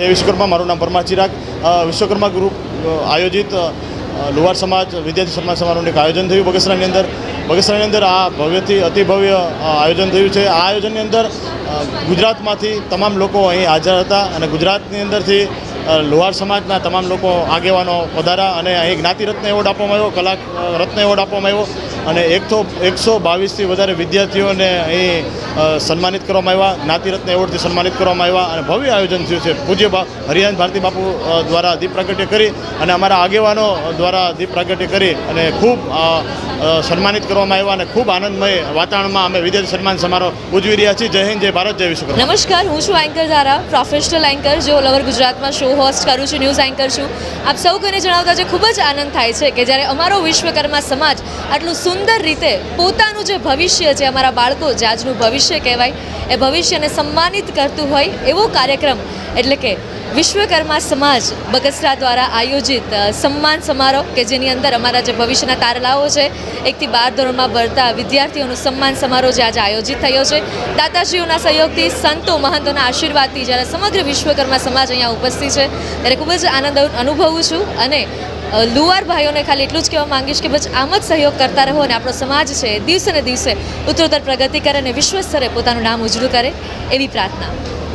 જય વિશ્વકર્મા, મારું નામ પરમા ચિરાગ. વિશ્વકર્મા ગ્રુપ આયોજિત લુહાર સમાજ, વિદ્યાર્થી સન્માન સમારોહનું એક આયોજન થયું બગસરાની અંદર. બગસરાની અંદર આ ભવ્યથી અતિ ભવ્ય આયોજન થયું છે. આ આયોજનની અંદર ગુજરાતમાંથી તમામ લોકો અહીં હાજર હતા અને ગુજરાતની અંદરથી લુહાર સમાજના તમામ લોકો આગેવાનો પધારા અને અહીં જ્ઞાતિ રત્ન એવોર્ડ આપવામાં આવ્યો કલા રત્ન એવોર્ડ આપવામાં આવ્યો. અને એકસો એકસો બાવીસથી વધારે વિદ્યાર્થીઓને અહીં સન્માનિત કરવામાં આવ્યા. જ્ઞાતિ એવોર્ડથી સન્માનિત કરવામાં આવ્યા અને ભવ્ય આયોજન થયું છે. પૂજ્ય હરિયાન ભારતી બાપુ દ્વારા દીપ પ્રાગટ્ય કરી અને અમારા આગેવાનો દ્વારા દીપ પ્રાગટ્ય કરી અને ખૂબ સન્માનિત કરવામાં આવ્યા અને ખૂબ આનંદમય વાતાવરણમાં અમે વિદ્યાર્થી સન્માન સમારોહ ઉજવી રહ્યા છીએ. જય હિન્દ, જય ભારત, જય વિશ્વ નમસ્કાર, હું છું એન્કર ધારા પ્રોફેશનલ એન્કર જે ઓલ ઓવર ગુજરાતમાં શો હોસ્ટ કરું છું ન્યૂઝ એન્કર છું. આપ સૌ કોઈને જણાવતા જે ખૂબ જ આનંદ થાય છે કે જ્યારે અમારો વિશ્વકર્મા સમાજ આટલું સુંદર રીતે પોતાનું જે ભવિષ્ય છે, અમારા બાળકો જે આજનું ભવિષ્ય કહેવાય, એ ભવિષ્યને સન્માનિત કરતું હોય એવો કાર્યક્રમ, એટલે કે વિશ્વકર્મા સમાજ બગસરા દ્વારા આયોજિત સન્માન સમારોહ કે જેની અંદર અમારા જે ભવિષ્યના તારલાઓ છે, એકથી બાર ધોરણમાં ભરતા વિદ્યાર્થીઓનું સન્માન સમારોહ જે આજે આયોજિત થયો છે. દાતાશ્રીઓના સહયોગથી, સંતો મહંતોના આશીર્વાદથી જ્યારે સમગ્ર વિશ્વકર્મા સમાજ અહીંયા ઉપસ્થિત છે, ત્યારે ખૂબ જ આનંદ અનુભવું છું અને લુવાર ભાઈઓને ખાલી એટલું જ કહેવા માંગીશ કે બસ આમ જ સહયોગ કરતા રહો અને આપણો સમાજ છે દિવસે ને દિવસે ઉત્તરોત્તર પ્રગતિ કરે અને વિશ્વ સ્તરે પોતાનું નામ ઉજળું કરે એવી પ્રાર્થના.